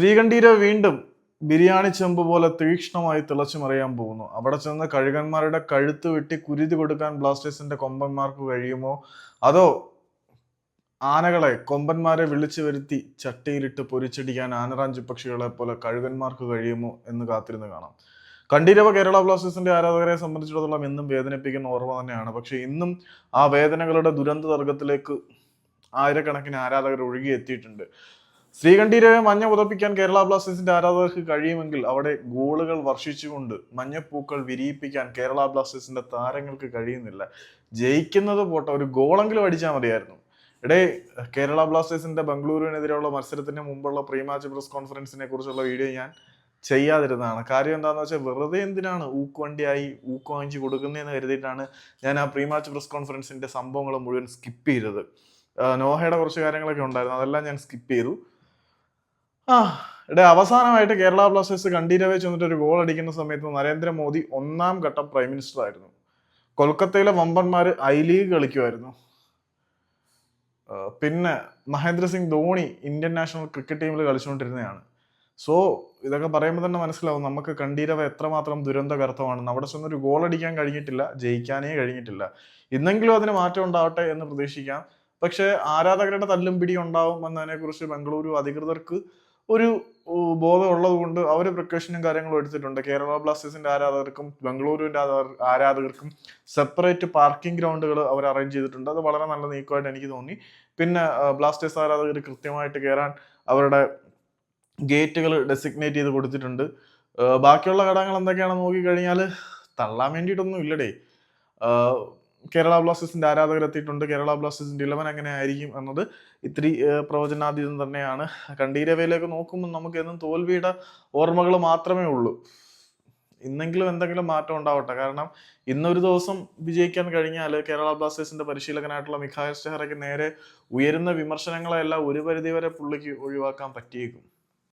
ശ്രീകണ്ഠീര വീണ്ടും ബിരിയാണി ചെമ്പ് പോലെ തീക്ഷ്ണമായി തിളച്ചു മറിയാൻ പോകുന്നു. അവിടെ ചെന്ന് കഴുകന്മാരുടെ കഴുത്ത് വെട്ടി കുരുതി കൊടുക്കാൻ ബ്ലാസ്റ്റേഴ്സിന്റെ കൊമ്പന്മാർക്ക് കഴിയുമോ? അതോ ആനകളെ കൊമ്പന്മാരെ വിളിച്ചു വരുത്തി ചട്ടിയിലിട്ട് പൊരിച്ചടിക്കാൻ ആനറാഞ്ചു പക്ഷികളെ പോലെ കഴുകന്മാർക്ക് കഴിയുമോ എന്ന് കാത്തിരുന്ന് കാണാം. കണ്ടീരവ കേരള ബ്ലാസ്റ്റേഴ്സിന്റെ ആരാധകരെ സംബന്ധിച്ചിടത്തോളം എന്നും വേദനിപ്പിക്കുന്ന ഓർമ്മ തന്നെയാണ്. പക്ഷെ ഇന്നും ആ വേദനകളുടെ ദുരന്ത തർക്കത്തിലേക്ക് ആയിരക്കണക്കിന് ആരാധകർ ഒഴുകി എത്തിയിട്ടുണ്ട് ശ്രീകണ്ഠീരവെ മഞ്ഞ പുതപ്പിക്കാൻ കേരള ബ്ലാസ്റ്റേഴ്സിന്റെ ആരാധകർക്ക് കഴിയുമെങ്കിൽ അവിടെ ഗോളുകൾ വർഷിച്ചുകൊണ്ട് മഞ്ഞപ്പൂക്കൾ വിരിയിപ്പിക്കാൻ കേരള ബ്ലാസ്റ്റേഴ്സിന്റെ താരങ്ങൾക്ക് കഴിയുന്നില്ല. ജയിക്കുന്നത് പോട്ടെ ഒരു ഗോളെങ്കിലും അടിച്ചാൽ മതിയായിരുന്നു. ഇടേ കേരള ബ്ലാസ്റ്റേഴ്സിന്റെ ബംഗളൂരുവിനെതിരെയുള്ള മത്സരത്തിന് മുമ്പുള്ള പ്രീ മാച്ച് പ്രസ് കോൺഫറൻസിനെ കുറിച്ചുള്ള വീഡിയോ ഞാൻ ചെയ്യാതിരുന്നതാണ്. കാര്യം എന്താണെന്ന് വെച്ചാൽ വെറുതെ എന്തിനാണ് ഊക്കുവണ്ടിയായി ഊക്ക് വാങ്ങിച്ച് കൊടുക്കുന്നതെന്ന് കരുതിയിട്ടാണ് ഞാൻ ആ പ്രീ മാച്ച് പ്രസ് കോൺഫറൻസിന്റെ സംഭവങ്ങൾ മുഴുവൻ സ്കിപ്പ് ചെയ്തത്. നോഹയുടെ കുറച്ച് കാര്യങ്ങളൊക്കെ ഉണ്ടായിരുന്നു. അതെല്ലാം ഞാൻ സ്കിപ്പ് ചെയ്തു. ആ ഇവിടെ അവസാനമായിട്ട് കേരള ബ്ലാസ്റ്റേഴ്സ് കണ്ടീരവെ ചെന്നിട്ട് ഒരു ഗോൾ അടിക്കുന്ന സമയത്ത് നരേന്ദ്രമോദി ഒന്നാം ഘട്ടം പ്രൈം മിനിസ്റ്റർ ആയിരുന്നു. കൊൽക്കത്തയിലെ വമ്പന്മാർ ഐ ലീഗ് കളിക്കുമായിരുന്നു പിന്നെ Mahendra Singh Dhoni Indian national cricket ടീമിൽ കളിച്ചുകൊണ്ടിരുന്നതാണ് സോ ഇതൊക്കെ പറയുമ്പോൾ തന്നെ മനസ്സിലാവും നമുക്ക് കണ്ടീരവ എത്രമാത്രം ദുരന്തകർത്തമാണ് അവിടെ ചെന്നൊരു ഗോൾ അടിക്കാൻ കഴിഞ്ഞിട്ടില്ല ജയിക്കാനേ കഴിഞ്ഞിട്ടില്ല. ഇന്നെങ്കിലും അതിന് മാറ്റം ഉണ്ടാവട്ടെ എന്ന് പ്രതീക്ഷിക്കാം. പക്ഷേ ആരാധകരുടെ തല്ലും പിടി ഉണ്ടാവും എന്നതിനെക്കുറിച്ച് ബംഗളൂരു അധികൃതർക്ക് ഒരു ബോധമുള്ളത് കൊണ്ട് അവർ പ്രിക്കോഷനും കാര്യങ്ങളും എടുത്തിട്ടുണ്ട്. കേരള ബ്ലാസ്റ്റേഴ്സിന്റെ ആരാധകർക്കും ബംഗളൂരുവിന്റെ ആരാധകർക്കും സെപ്പറേറ്റ് പാർക്കിംഗ് ഗ്രൗണ്ടുകൾ അവർ അറേഞ്ച് ചെയ്തിട്ടുണ്ട്. അത് വളരെ നല്ല നീക്കമായിട്ട് എനിക്ക് തോന്നി. പിന്നെ ബ്ലാസ്റ്റേഴ്സ് ആരാധകർ കൃത്യമായിട്ട് കയറാൻ അവരുടെ ഗേറ്റുകൾ ഡെസിഗ്നേറ്റ് ചെയ്ത് കൊടുത്തിട്ടുണ്ട്. ബാക്കിയുള്ള ഘടകങ്ങൾ എന്തൊക്കെയാണെന്ന് നോക്കിക്കഴിഞ്ഞാൽ തള്ളാൻ വേണ്ടിയിട്ടൊന്നും ഇല്ലടേ. കേരള ബ്ലാസ്റ്റേഴ്സിന്റെ ആരാധകർ എത്തിയിട്ടുണ്ട് കേരള ബ്ലാസ്റ്റേഴ്സിന്റെ ഇലവൻ അങ്ങനെ ആയിരിക്കും എന്നത് ഇത്തിരി പ്രവചനാതീതം തന്നെയാണ്. കണ്ടീരവയിലേക്ക് നോക്കുമ്പോൾ നമുക്ക് എന്നും തോൽവിയുടെ ഓർമ്മകൾ മാത്രമേ ഉള്ളൂ. ഇന്നെങ്കിലും എന്തെങ്കിലും മാറ്റം ഉണ്ടാവട്ടെ. കാരണം ഇന്നൊരു ദിവസം വിജയിക്കാൻ കഴിഞ്ഞാൽ കേരള ബ്ലാസ്റ്റേഴ്സിന്റെ പരിശീലകനായിട്ടുള്ള മിഖായൽ സ്റ്റെഹറയ്ക്ക് നേരെ ഉയരുന്ന വിമർശനങ്ങളെല്ലാം ഒരു പരിധിവരെ പുള്ളിക്ക് ഒഴിവാക്കാൻ പറ്റിയേക്കും.